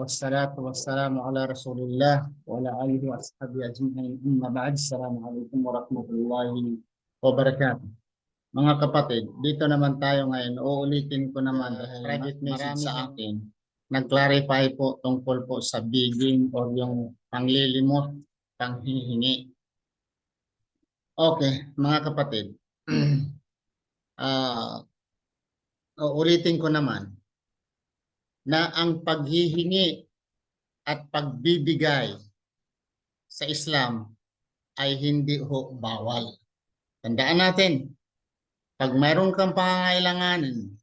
والصلاة والسلام على رسول الله وعلى آله وأصحابه أجمعين أما بعد السلام عليكم ورحمة الله wabarakatuh. Mga kapatid, dito naman tayo ngayon. Uulitin ko naman dahil private message sa akin. Nag-clarify po tungkol po sa bidding or yung panglilimot, panghihingi. Okay, mga kapatid. Ah, uulitin ko naman na ang paghihingi at pagbibigay sa Islam ay hindi ho bawal. Tandaan natin, pag mayroon kang pangangailanganin,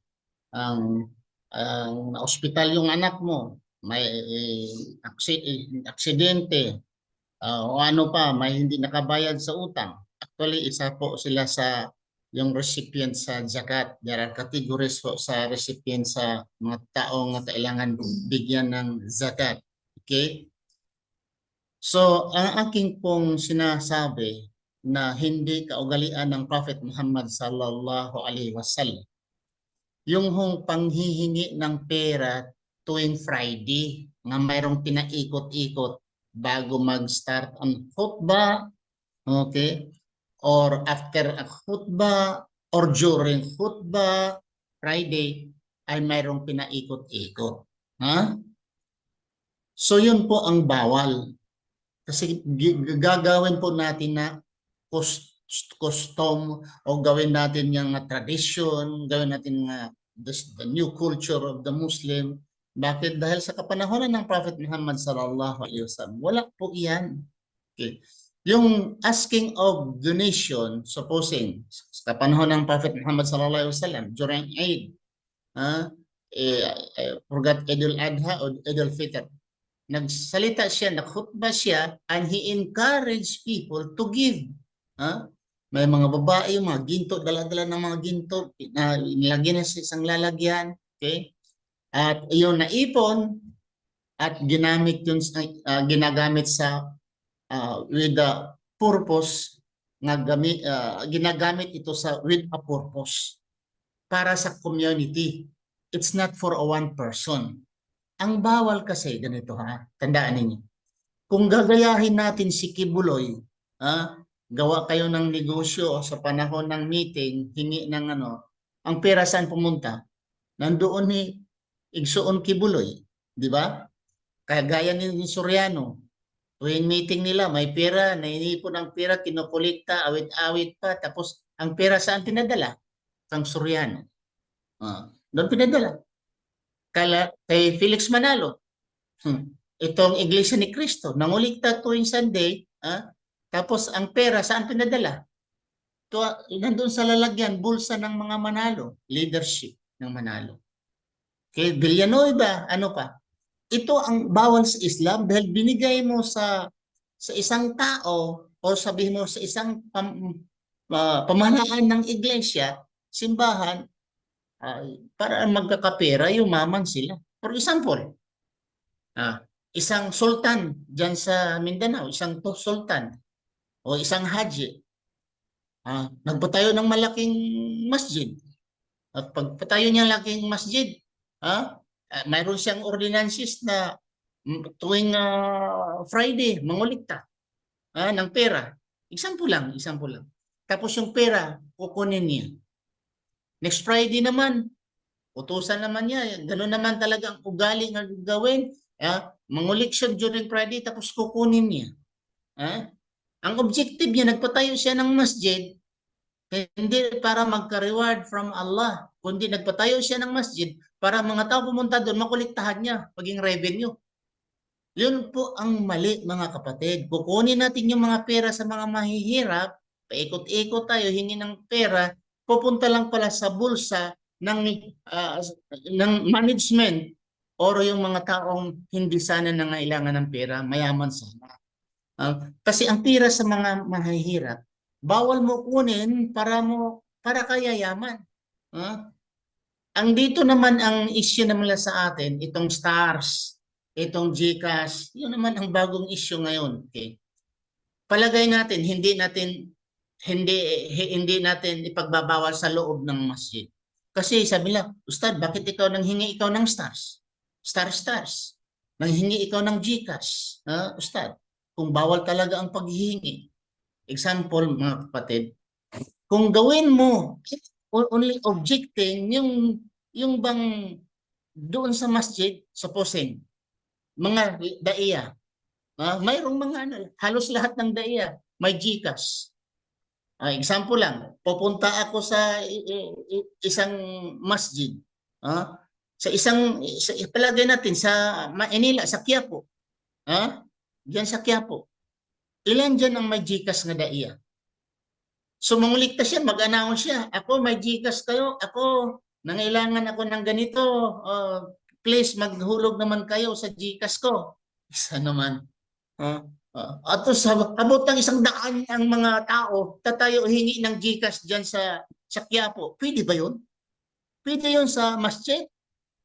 ang ang ospital yung anak mo, may eh, eh, aksidente, ah, o ano pa, may hindi nakabayad sa utang. Actually, isa po sila sa yung recipient sa zakat. There are categories po sa recipient sa mga taong na kailangan bigyan ng zakat. Okay? So, ang aking pong sinasabi na hindi kaugalian ng Prophet Muhammad sallallahu alaihi wasallam. Yung hong panghihingi ng pera tuwing Friday nga mayroong pinaikot-ikot bago mag-start ang khutbah, okay? Or after a khutbah or during khutbah, Friday, ay mayroong pinaikot-ikot. Ha? So yun po ang bawal. Kasi gagawin po natin na cus- custom o gawin natin yung tradition, gawin natin nga this, the new culture of the Muslim. Bakit? Dahil sa kapanahonan ng Prophet Muhammad sallallahu alaihi wasallam, wala po iyan. Okay. Yung asking of donation, supposing sa kapanahon ng Prophet Muhammad sallallahu alaihi wasallam during Eid, ah, eh, eh, forgot Eid al-Adha o Eid al-Fitr, nagsalita siya, nakhutba siya, and he encouraged people to give. Ha? May mga babae, mga ginto, dala-dala ng mga ginto, na nilagyan na sa isang lalagyan. Okay? At yung naipon, at ginamit yun, ah, ginagamit sa ah, with the purpose nga gami, ah, ginagamit ito sa with a purpose para sa community. It's not for a one person. Ang bawal kasi ganito ha, tandaan ninyo. Kung gagayahin natin si Kibuloy, ha, gawa kayo ng negosyo sa panahon ng meeting, hingi ng ano, ang pera saan pumunta? Nandoon ni Igsoon Kibuloy, di ba? Kaya gaya ni ni Soriano, tuwing meeting nila, may pera, nainipon ang pera, kinukulikta, awit-awit pa, tapos ang pera saan pinadala? Kang Soriano. Ah, doon pinadala. Kala, kay Felix Manalo. Hmm. Itong Iglesia ni Cristo, nangulikta tuwing Sunday, ah, tapos ang pera saan pinadala? Tuwa, nandun sa lalagyan, bulsa ng mga Manalo, leadership ng Manalo. Kay Villanueva, ano pa? Ito ang bawal sa Islam dahil binigay mo sa sa isang tao o sabihin mo sa isang pam, ah, pamahalaan ng iglesia, simbahan, ay, para magkakapera, yumaman sila. For example, ah, isang sultan dyan sa Mindanao, isang to- sultan o isang haji, ah, nagpatayo ng malaking masjid. At pagpatayo niya ng laking masjid, ah, ah, mayroon siyang ordinances na mm, tuwing ah, Friday, mangulikta ah, ng pera. Example lang, example lang. Tapos yung pera, kukunin niya. Next Friday naman, utusan naman niya. Ganun naman talaga ang ugali nga gawin. Ah, mangulik siya during Friday tapos kukunin niya. Ah? Ang objective niya, nagpatayo siya ng masjid, hindi para magka-reward from Allah, kundi nagpatayo siya ng masjid para mga tao pumunta doon, makuliktahan niya, maging revenue. Yun po ang mali mga kapatid. Kukunin natin yung mga pera sa mga mahihirap, paikot-ikot tayo, hingi ng pera, pupunta lang pala sa bulsa ng ah, ng management or yung mga taong hindi sana nangailangan ng pera, mayaman sana. Ah, kasi ang pera sa mga mahihirap, bawal mo kunin para mo para kaya yaman. Ang dito naman ang issue naman sa atin, itong stars, itong GCash, yun naman ang bagong issue ngayon. Okay? Palagay natin, hindi natin hindi hi- hindi natin ipagbabawal sa loob ng masjid. Kasi sabi nila, Ustad, bakit ikaw nang hingi ikaw ng stars? Star stars. nanghingi ikaw ng GCash, ah, Ustad, kung bawal talaga ang paghihingi. Example, mga kapatid, kung gawin mo only objecting yung yung bang doon sa masjid, supposing, mga daiya, ah, mayroong mga ano, halos lahat ng daiya, may GCash. Ah, example lang, pupunta ako sa isang masjid, ah, sa isang, sa, ipalagay natin sa Manila, sa Quiapo, ah, diyan sa Quiapo, ilan dyan ang may GCash na daiya? So mangulikta siya, mag-announce siya, ako may GCash kayo, ako nangailangan ako ng ganito, uh, please maghulog naman kayo sa GCash ko. Isa naman. Uh, uh, at abot ng isang daan ang mga tao, tatayo hingi ng GCash diyan sa sa Quiapo. Pwede ba 'yun? Pwede 'yun sa masjid?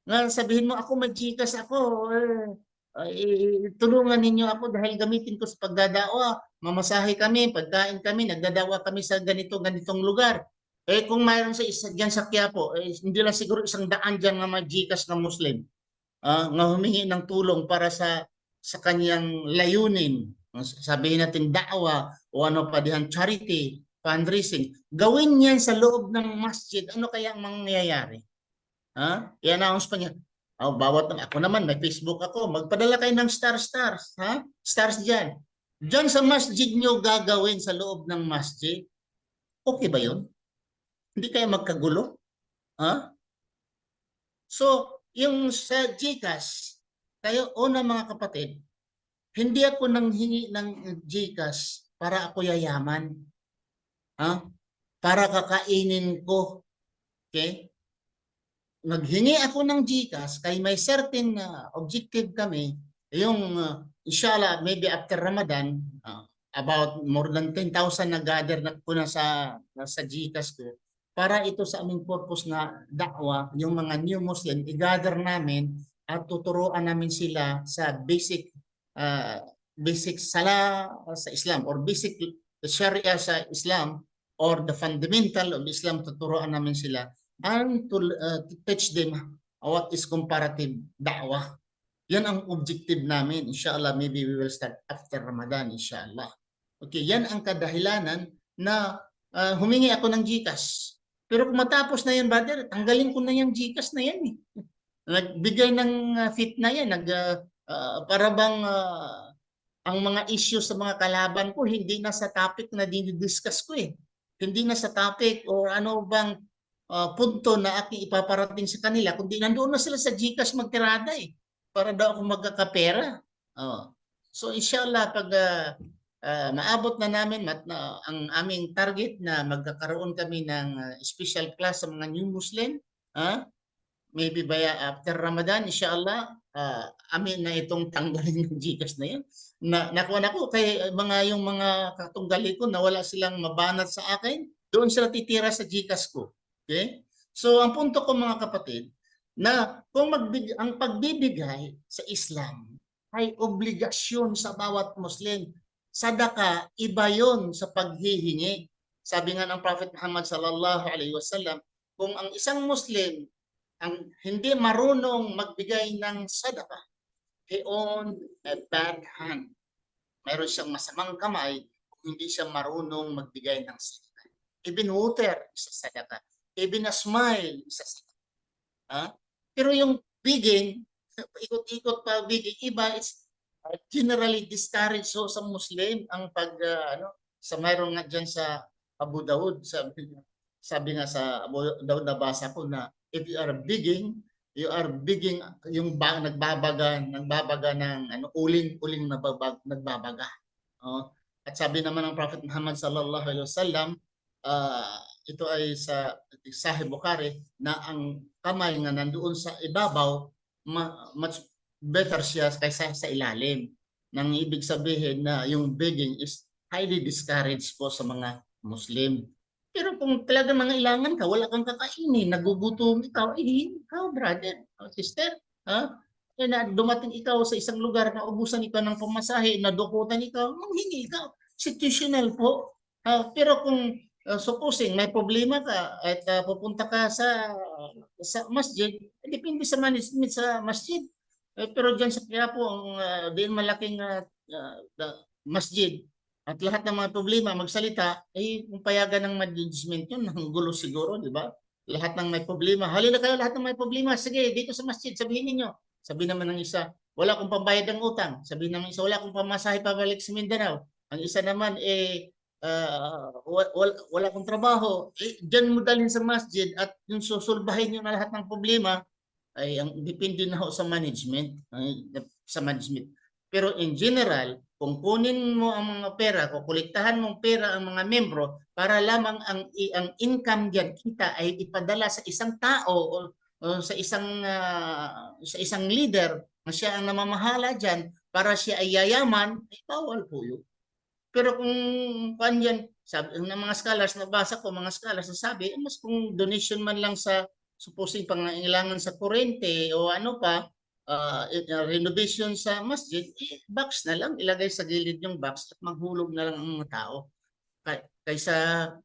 Na sabihin mo ako may GCash ako, eh, ay, tulungan ninyo ako dahil gamitin ko sa pagdadawa. Mamasahe kami, pagkain kami, nagdadawa kami sa ganito ganitong lugar. Eh kung mayroon sa isa diyan sa Quiapo, eh, hindi lang siguro isang daan diyan nga mga GCash na Muslim. ah, nga humingi ng tulong para sa sa kanyang layunin. Sabihin natin da'wa o ano pa dihan charity, fundraising. Gawin niyan sa loob ng masjid. Ano kaya ang mangyayari? Ha? I-announce pa niya. Oh, bawat ako naman may Facebook ako. Magpadala kayo ng star stars, ha? Stars diyan. Diyan sa masjid niyo gagawin sa loob ng masjid. Okay ba 'yon? Hindi kaya magkagulo? Ha? So, yung sa GCash, kayo una mga kapatid, hindi ako nanghingi ng GCash para ako yayaman. Ha? Para kakainin ko. Okay? Naghingi ako ng GCash kay may certain uh, objective kami. Yung uh, inshallah maybe after Ramadan, uh, about more than 10,000 na gather na po na sa sa GCash ko para ito sa aming purpose na da'wa, yung mga new Muslim, i-gather namin at tuturuan namin sila sa basic uh, basic sala sa Islam or basic Sharia sa Islam or the fundamental of Islam tuturuan namin sila and to, uh, to teach them what is comparative da'wah. Yan ang objective namin. Inshallah, maybe we will start after Ramadan, inshallah. Okay, yan ang kadahilanan na uh, humingi ako ng GCash. Pero kung matapos na yan, brother, tanggalin ko na yung GCash na yan eh. Nagbigay ng uh, fit na yan, nag uh, uh, para bang uh, ang mga issue sa mga kalaban ko hindi na sa topic na dinidiscuss ko eh. Hindi na sa topic or ano bang uh, punto na aking ipaparating sa kanila kundi nandoon na sila sa GCash magtirada eh para daw ako magkakapera. Oh. So inshallah pag uh, uh, maabot na namin mat, na, ang aming target na magkakaroon kami ng uh, special class sa mga new Muslim, uh, maybe by after Ramadan, inshallah, uh, amin na itong tanggalin ng Gcash na yan. Na, nakuha na ko kay mga yung mga katunggali ko na wala silang mabanat sa akin, doon sila titira sa Gcash ko. Okay? So ang punto ko mga kapatid, na kung magbig ang pagbibigay sa Islam ay obligasyon sa bawat Muslim sadaka, iba yon sa paghihingi. Sabi nga ng Prophet Muhammad sallallahu alaihi wasallam, kung ang isang Muslim ang hindi marunong magbigay ng sadaka, he owned a bad hand. Mayroon siyang masamang kamay kung hindi siya marunong magbigay ng sadaka. Even water, isa sadaka. Even a smile, isa sadaka. Ha? Pero yung biging, ikot-ikot pa biging, iba, it's generally discouraged so sa Muslim ang pag uh, ano sa mayroon nga diyan sa Abu Daud sabi, sabi nga sa Abu Daud nabasa ko na if you are bigging you are bigging yung ba, nagbabaga nagbabaga ng ano uling-uling nababag, nagbabaga oh at sabi naman ng Prophet Muhammad sallallahu alaihi wasallam uh, ito ay sa Sahih Bukhari na ang kamay nga nandoon sa ibabaw ma, much better siya kaysa sa ilalim. Nang ibig sabihin na yung begging is highly discouraged po sa mga Muslim. Pero kung talaga mga ilangan ka, wala kang kakainin, nagugutom ikaw, eh, ikaw, brother, o sister, ha? Eh, na dumating ikaw sa isang lugar na ubusan ikaw ng pamasahe, nadukutan ikaw, manghingi ikaw. Situational po. Uh, pero kung uh, supposing may problema ka at uh, pupunta ka sa sa masjid, depende sa management sa masjid Eh, pero dyan sa Quiapo, ang uh, din malaking ah, ah, da- masjid at lahat ng mga problema magsalita, eh kung payagan ng management yun, ang gulo siguro, di ba? Lahat ng may problema. Halina kayo lahat ng may problema. Sige, dito sa masjid, sabihin ninyo. Sabi naman ng isa, wala akong pambayad ng utang. Sabi naman ng isa, wala akong pamasahe pabalik sa Mindanao. Ang isa naman, eh, ah, wa- wal- wala akong trabaho. Eh, dyan mo dalhin sa masjid at yung susulbahin nyo na lahat ng problema, ay ang depende na ho sa management, sa management. Pero in general, kung kunin mo ang mga pera, kukolektahan mong pera ang mga membro para lamang ang ang income diyan kita ay ipadala sa isang tao o, o sa isang ah, sa isang leader na siya ang namamahala diyan para siya ay yayaman, ay bawal po yun. Pero kung kuan yan, sabi ng mga scholars nabasa ko, mga scholars nasabi, eh, mas kung donation man lang sa supposing pangangailangan sa kurente o ano pa, uh, renovation sa masjid, eh, box na lang, ilagay sa gilid yung box at maghulog na lang ang mga tao. Kay- Kaysa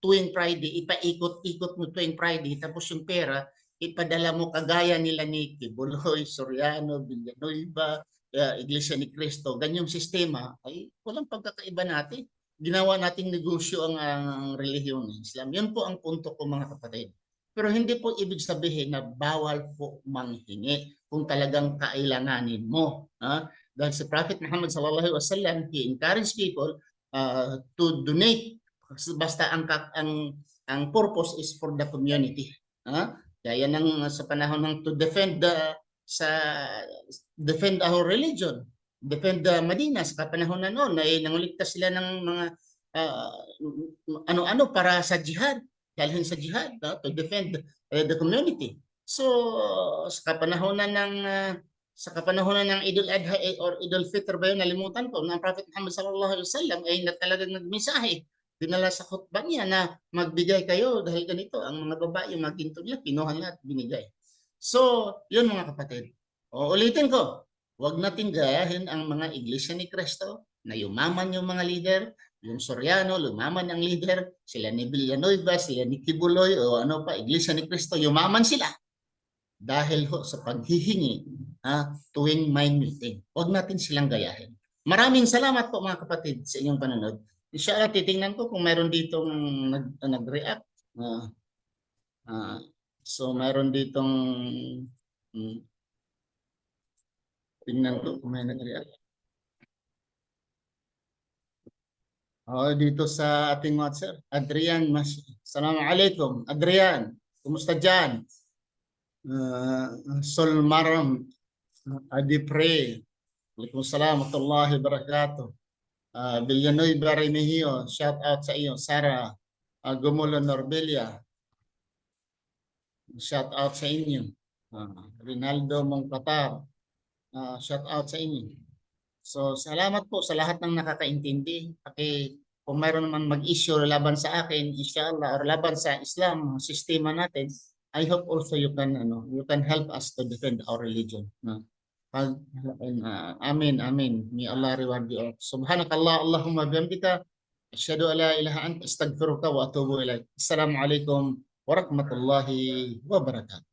tuwing Friday, ipaikot-ikot mo tuwing Friday, tapos yung pera, ipadala mo kagaya nila ni Kibuloy, Soriano, Villanueva, uh, Iglesia ni Cristo, ganyang sistema, ay walang pagkakaiba natin. Ginawa nating negosyo ang, ang relihiyon ng Islam. Yun po ang punto ko mga kapatid. Pero hindi po ibig sabihin na bawal po manghingi kung talagang kailanganin mo. Ha? Dahil si Prophet Muhammad sallallahu alaihi wasallam, he encouraged people uh, to donate basta ang ang ang purpose is for the community. Ha? Gaya ng sa panahon ng to defend the sa defend our religion, defend the Medina sa kapanahon na noon ay nanguligtas sila ng mga ah, ano-ano para sa jihad dalhin sa jihad no? to defend uh, the community. So sa kapanahonan ng uh, sa kapanahonan ng Idul Adha eh, or Idul Fitr ba yun, nalimutan ko, ng Prophet Muhammad sallallahu alaihi wasallam ay na talagang nagmensahe. Dinala sa khutbah niya na magbigay kayo dahil ganito, ang mga babae, ginto nila, kinuha nila at binigay. So, yun mga kapatid. O, ulitin ko, huwag nating gayahin ang mga iglesia ni Cristo na yumaman yung mga leader, yung Soriano, lumaman ang leader, sila ni Villanueva, sila ni Kibuloy, o ano pa, Iglesia ni Cristo, yumaman sila. Dahil ho sa paghihingi ha, tuwing may meeting. Huwag natin silang gayahin. Maraming salamat po mga kapatid sa inyong panonood. Inshallah, titingnan ko kung meron ditong nag, nag-react. Ah, ah, so, meron ditong hmm, tingnan ko kung may nag-react. Oh, dito sa ating WhatsApp. Adrian, mas Assalamualaikum. Adrian, kumusta dyan? Uh, Solmaram, Adipre. Waalaikumsalam warahmatullahi wabarakatuh. Uh, Villanueva Remigio, shout out sa iyo. Sara uh, Gumulo Norbelia, shout out sa inyo. Uh, Rinaldo Mongkatar, uh, shout out sa inyo. So, salamat po sa lahat ng nakakaintindi. Paki, kung mayroon naman mag-issue laban sa akin, inshallah, or laban sa Islam, sistema natin, I hope also you can, ano, you can help us to defend our religion. No? Pag, uh, amin, amin. May Allah reward you all. Subhanakallah, Allahumma bihamdika. Asyhadu an la ilaha anta astaghfiruka wa atubu ilaik. Assalamualaikum warahmatullahi wabarakatuh.